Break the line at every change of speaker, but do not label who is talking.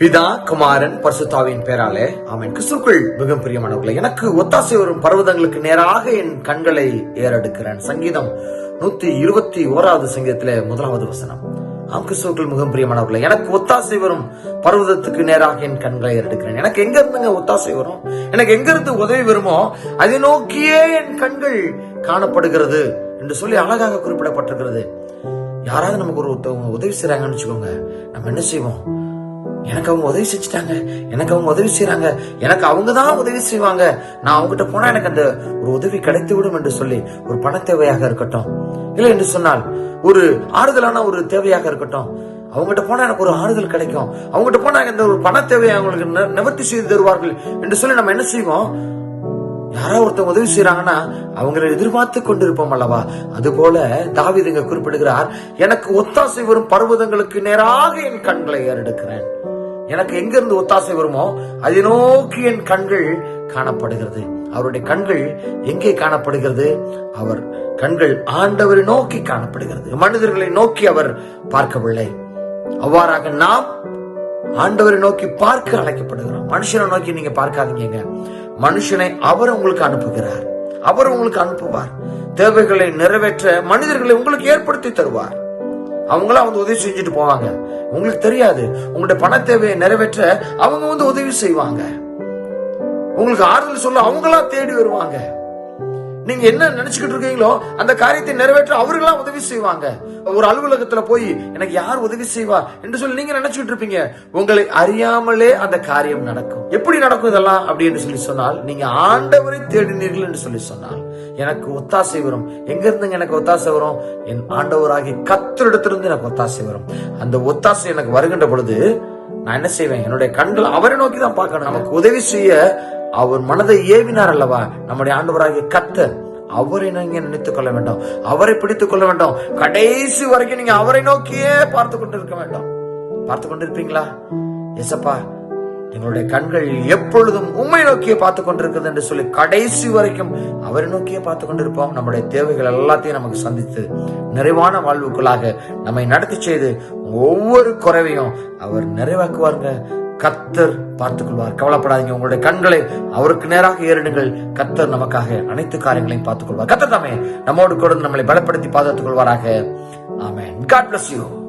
பிதா குமாரன் பரிசுத்தாவின் பேராலே அவன் கிறிஸ்துக்குள் மிகவும் பிரியமானவர்களே எனக்கு ஒத்தாசை வரும் பர்வதங்களுக்கு நேராக என் கண்களை ஏறெடுக்கிறேன். சங்கீதம் நூத்தி இருபத்தி ஓராவது சங்கீதத்திலே முதலாவது வசனம். ஆம் கிறிஸ்துக்குள் மிகவும் பிரியமானவர்களே எனக்கு ஒத்தாசை வரும் பர்வதத்துக்கு நேராக என் கண்களை ஏறெடுக்கிறேன். எனக்கு எங்க இருந்துங்க ஒத்தாசை வரும்? எனக்கு எங்க இருந்து உதவி வருமோ அதை நோக்கியே என் கண்கள் காணப்படுகிறது என்று சொல்லி அழகாக குறிப்பிடப்பட்டிருக்கிறது. யாராவது நமக்கு ஒரு ஒருத்தவங்க உதவி செய்றாங்கன்னு வச்சுக்கோங்க நம்ம என்ன செய்வோம்? எனக்கு அவங்க உதவி செஞ்சுட்டாங்க. எனக்கு அவங்க உதவி செய்யறாங்க எனக்கு அவங்க தான் உதவி செய்வாங்க. நான் அவங்ககிட்ட போனா எனக்கு அந்த ஒரு உதவி கிடைத்து விடும் என்று சொல்லி ஒரு பண தேவையாக இருக்கட்டும். இல்லை என்று சொன்னால் ஒரு ஆறுதலான ஒரு தேவையாக இருக்கட்டும். அவங்ககிட்ட போனா எனக்கு ஒரு ஆறுதல் கிடைக்கும். அவங்ககிட்ட போனா இந்த ஒரு பண தேவையை அவங்களுக்கு நிவர்த்தி செய்து தருவார்கள் என்று சொல்லி நம்ம என்ன செய்வோம்? யாரோ ஒருத்தவங்க உதவி செய்யறாங்கன்னா அவங்களை எதிர்பார்த்து கொண்டிருப்போம் அல்லவா? அது போல தாவிதங்க குறிப்பிடுகிறார் எனக்கு ஒத்தாசை வரும் பர்வதங்களுக்கு நேராக என் கண்களை ஏறெடுக்கிறேன். எனக்கு எங்கிருந்து ஒத்தாசை வருமோ அதை நோக்கி என் கண்கள் காணப்படுகிறது. அவருடைய கண்கள் எங்கே காணப்படுகிறது? அவர் கண்கள் ஆண்டவரை நோக்கி காணப்படுகிறது. மனிதர்களை நோக்கி அவர் பார்க்கவில்லை. அவ்வாறாக நாம் ஆண்டவரை நோக்கி பார்க்க அழைக்கப்படுகிறோம். மனுஷனை நோக்கி நீங்க பார்க்காதீங்க மனுஷனை அவர் உங்களுக்கு அனுப்புகிறார். அவர் உங்களுக்கு அனுப்புவார். தேவைகளை நிறைவேற்ற மனிதர்களை உங்களுக்கு ஏற்படுத்தி தருவார். அவங்களா வந்து உதவி செஞ்சுட்டு போவாங்க. உங்களுக்கு தெரியாது. உங்களுடைய பண தேவையை நிறைவேற்ற அவங்க வந்து உதவி செய்வாங்க. உங்களுக்கு ஆறுதல் சொல்ல அவங்களா தேடி வருவாங்க. நீங்க என்ன நினைச்சுக்கிட்டு இருக்கீங்களோ அந்த காரியத்தை நிறைவேற்ற அவர்களா உதவி செய்வாங்க. ஒரு அலுவலகத்துல போய் எனக்கு யார் உதவி செய்வா? என்று சொல்லி நீங்க நினைச்சுக்கிட்டு இருப்பீங்க. உங்களை அறியாமலே அந்த காரியம் நடக்கும். எப்படி நடக்கும் இதெல்லாம்? அப்படி என்று சொல்லி சொன்னால் நீங்க ஆண்டவரை தேடினீர்கள் என்று சொல்லி சொன்னால் எனக்கு ஒத்தாசை வரும். எங்க இருந்துங்க எனக்கு ஒத்தாசை வரும்? என் ஆண்டவராகி கத்தரிடத்திலிருந்து எனக்கு ஒத்தாசை வரும். அந்த ஒத்தாசை எனக்கு வருகின்ற பொழுது நான் என்ன செய்வேன்? என்னுடைய கண்கள் அவரை நோக்கி தான் பார்க்கணும். நமக்கு உதவி செய்ய அவர் மனதை ஏவினார் அல்லவா? நம்முடைய ஆண்டவராகிய கத்தர் அவரை நீங்க நினைத்துக் கொள்ள வேண்டாம். அவரை பிடித்துக் கொள்ள வேண்டாம். கடைசி வரைக்கும் நீங்க அவரை நோக்கியே பார்த்து கொண்டு இருக்க வேண்டாம். பார்த்து கொண்டு இருப்பீங்களா எசப்பா எங்களுடைய கண்கள் எப்பொழுதும் உண்மை நோக்கியே பார்த்து கொண்டிருக்கிறது என்று சொல்லி கடைசி வரைக்கும் அவரை நோக்கியே பார்த்து கொண்டிருப்போம். நம்முடைய தேவைகள் எல்லாத்தையும் நமக்கு சந்தித்து நிறைவான வாழ்வுக்குள்ளாக நம்மை நடத்தி செய்து ஒவ்வொரு குறைவையும் அவர் நிறைவாக்குவாருங்க. கத்தர் பார்த்துக் கொள்வார். கவலைப்படாதீங்க. உங்களுடைய கண்களை அவருக்கு நேராக ஏறிடுங்கள். கத்தர் நமக்காக அனைத்து காரியங்களையும் பார்த்துக் கொள்வார். கத்தர் தாமே நம்மோடு கொடுத்து நம்மளை பலப்படுத்தி பாதுகாத்துக் கொள்வாராக. ஆமேன். God bless you